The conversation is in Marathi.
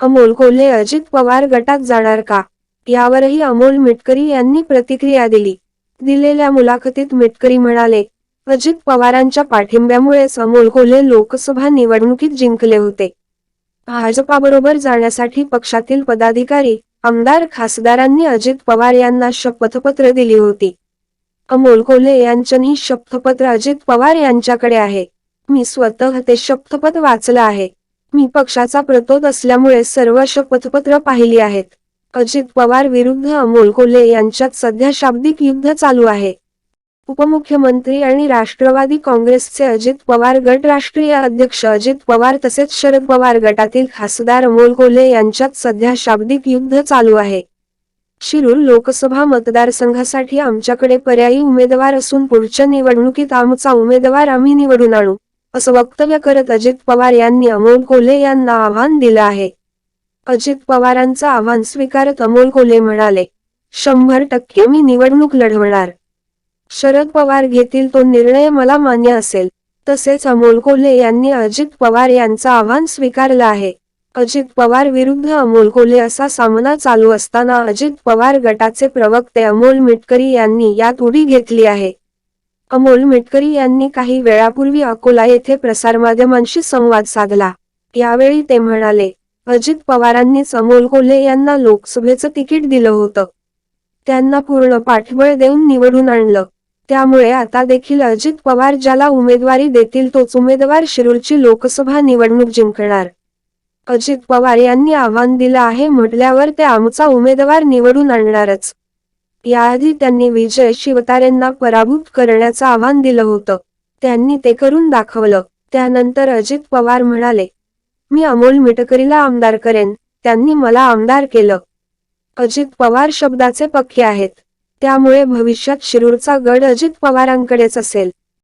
अमोल कोल्हे अजित पवार गटात जाणार का? यावरही अमोल मिटकरी यांनी प्रतिक्रिया दिली. दिलेल्या मुलाखतीत मिटकरी म्हणाले अजित पवारांच्या पाठिंब्यामुळेच अमोल कोल्हे लोकसभा निवडणुकीत जिंकले होते. भाजपाबरोबर जाण्यासाठी पक्षातील पदाधिकारी आमदार खासदारांनी अजित पवार यांना शपथपत्र दिली होती. अमोल कोल्हे यांच्यानी शपथपत्र अजित पवार यांच्याकडे आहे. मी स्वतः ते शपथपत्र वाचलं आहे. मी पक्षाचा प्रतोद असल्यामुळे सर्व शपथपत्र पाहिली आहेत. अजित पवार विरुद्ध अमोल कोल्हे यांच्यात सध्या शाब्दिक युद्ध चालू आहे. उपमुख्यमंत्री आणि राष्ट्रवादी काँग्रेसचे अजित पवार गट राष्ट्रीय अध्यक्ष अजित पवार तसेच शरद पवार गटातील खासदार अमोल कोल्हे यांच्यात सध्या शाब्दिक युद्ध चालू आहे. शिरूर लोकसभा मतदारसंघासाठी आमच्याकडे पर्यायी उमेदवार असून पुढच्या निवडणुकीत आमचा उमेदवार आम्ही निवडून आणू. असं वक्तव्य करत अजित पवार यांनी अमोल कोल्हे यांना आव्हान दिलं आहे. अजित पवारांचं आव्हान स्वीकारत अमोल कोल्हे म्हणाले शंभर टक्के मी निवडणूक लढवणार. शरद पवार घेतील तो निर्णय मला मान्य असेल. तसेच अमोल कोल्हे यांनी अजित पवार यांचं आव्हान स्वीकारलं आहे. अजित पवार विरुद्ध अमोल कोल्हे असा सामना चालू असताना अजित पवार गटाचे प्रवक्ते अमोल मिटकरी यांनी यात उडी घेतली आहे. अमोल मिटकरी यांनी काही वेळापूर्वी अकोला येथे प्रसारमाध्यमांशी संवाद साधला. यावेळी ते म्हणाले अजित पवारांनीच अमोल कोल्हे यांना लोकसभेचं तिकीट दिलं होतं. त्यांना पूर्ण पाठबळ देऊन निवडून आणलं. त्यामुळे आता देखील अजित पवार ज्याला उमेदवारी देतील तोच उमेदवार शिरूरची लोकसभा निवडणूक जिंकणार. अजित पवार यांनी आव्हान दिलं आहे म्हटल्यावर ते आमचा उमेदवार निवडून आणणारच. याआधी त्यांनी विजय शिवतारेंना पराभूत करण्याचं आव्हान दिलं होतं. त्यांनी ते करून दाखवलं. त्यानंतर अजित पवार म्हणाले मी अमोल मिटकरीला आमदार करेन. त्यांनी मला आमदार केलं. अजित पवार शब्दाचे पक्के आहेत. त्यामुळे भविष्यात शिरूरचा गड अजित पवारांकडेच असेल.